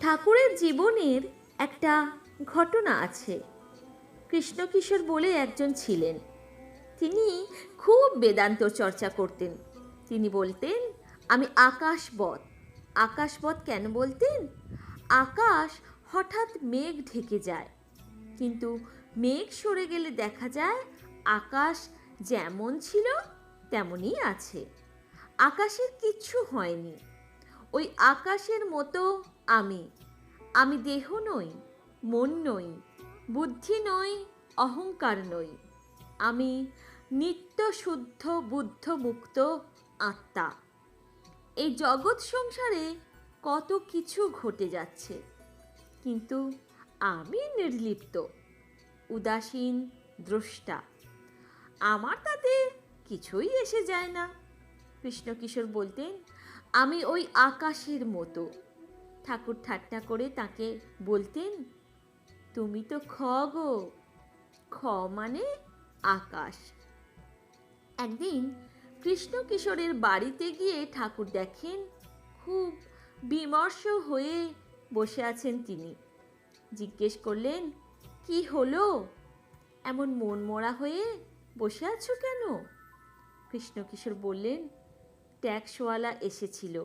ঠাকুরের জীবনের একটা ঘটনা আছে। কৃষ্ণকিশোর বলে একজন ছিলেন। তিনি খুব বেদান্ত চর্চা করতেন। তিনি বলতেন, আমি আকাশবৎ আকাশবৎ কেন বলতেন? আকাশ হঠাৎ মেঘ ঢেকে যায়। কিন্তু মেঘ সরে গেলে দেখা যায়, আকাশ যেমন ছিল, তেমনই আছে। আকাশের কিচ্ছু হয়নি। ওই আকাশের মতো আমি। আমি দেহ নই, মন নই, বুদ্ধি নই, অহংকার নই। আমি নিত্য শুদ্ধ, বুদ্ধ মুক্ত আত্মা। এই জগৎ সংসারে কত কিছু ঘটে যাচ্ছে, কিন্তু আমি নির্লিপ্ত, উদাসীন, দ্রষ্টা। আমার তাতে কিছুই এসে যায় না। কৃষ্ণকিশোর বলতেন আমি ওই আকাশের মতো। ঠাকুর ঠাট্টা করে তাকে বলতেন, তুমি তো খ গো। খ মানে আকাশ। একদিন কৃষ্ণ কিশোরের বাড়িতে গিয়ে ঠাকুর দেখেন, খুব বিমর্ষ হয়ে বসে আছেন তিনি। জিজ্ঞেস করলেন, কি হলো? এমন মন মরা হয়ে বসে আছো কেন? কৃষ্ণ কিশোর বললেন ট্যাক্সওয়ালা এসেছিল।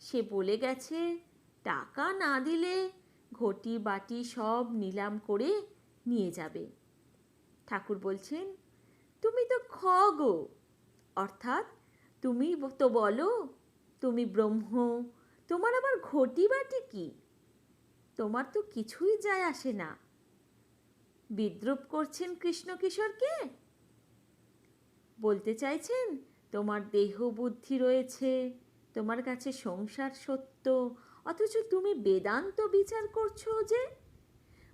সে বলে গেছে, টাকা না দিলে ঘটি বাটি সব নিলাম করে নিয়ে যাবে। ঠাকুর বলছেন, তুমি তো খ গো অর্থাৎ তুমি তো বলো, তুমি ব্রহ্ম, তোমার আবার ঘটি বাটি কি? তোমার তো কিছুই যায় আসে না। বিদ্রুপ করছেন কৃষ্ণ কিশোরকে বলতে চাইছেন তোমার দেহ বুদ্ধি রয়েছে, তোমার কাছে সংসার সত্য, অথচ তুমি বেদান্ত বিচার করছ যে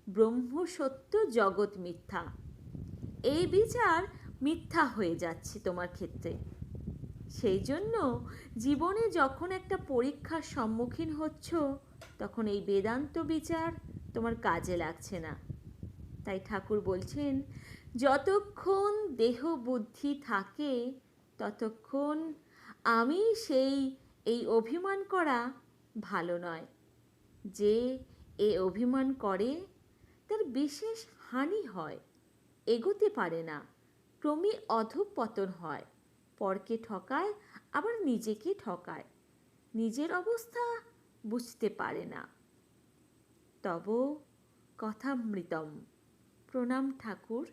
ব্রহ্ম সত্য জগৎ মিথ্যা। এই বিচার মিথ্যা হয়ে যাচ্ছে তোমার ক্ষেত্রে। সেই জন্য জীবনে যখন একটা পরীক্ষার সম্মুখীন হচ্ছ, তখন এই বেদান্ত বিচার তোমার কাজে লাগছে না। তাই ঠাকুর বলছেন, যতক্ষণ দেহ বুদ্ধি থাকে ততক্ষণ আমি সেই, এই অভিমান করা ভালো নয়। যে এ অভিমান করে, তার বিশেষ হানি হয়, এগোতে পারে না, ক্রমে অধঃপতন হয়, পরকে ঠকায়, আবার নিজেকে ঠকায়, নিজের অবস্থা বুঝতে পারে না। তব কথামৃতম। প্রণাম ঠাকুর।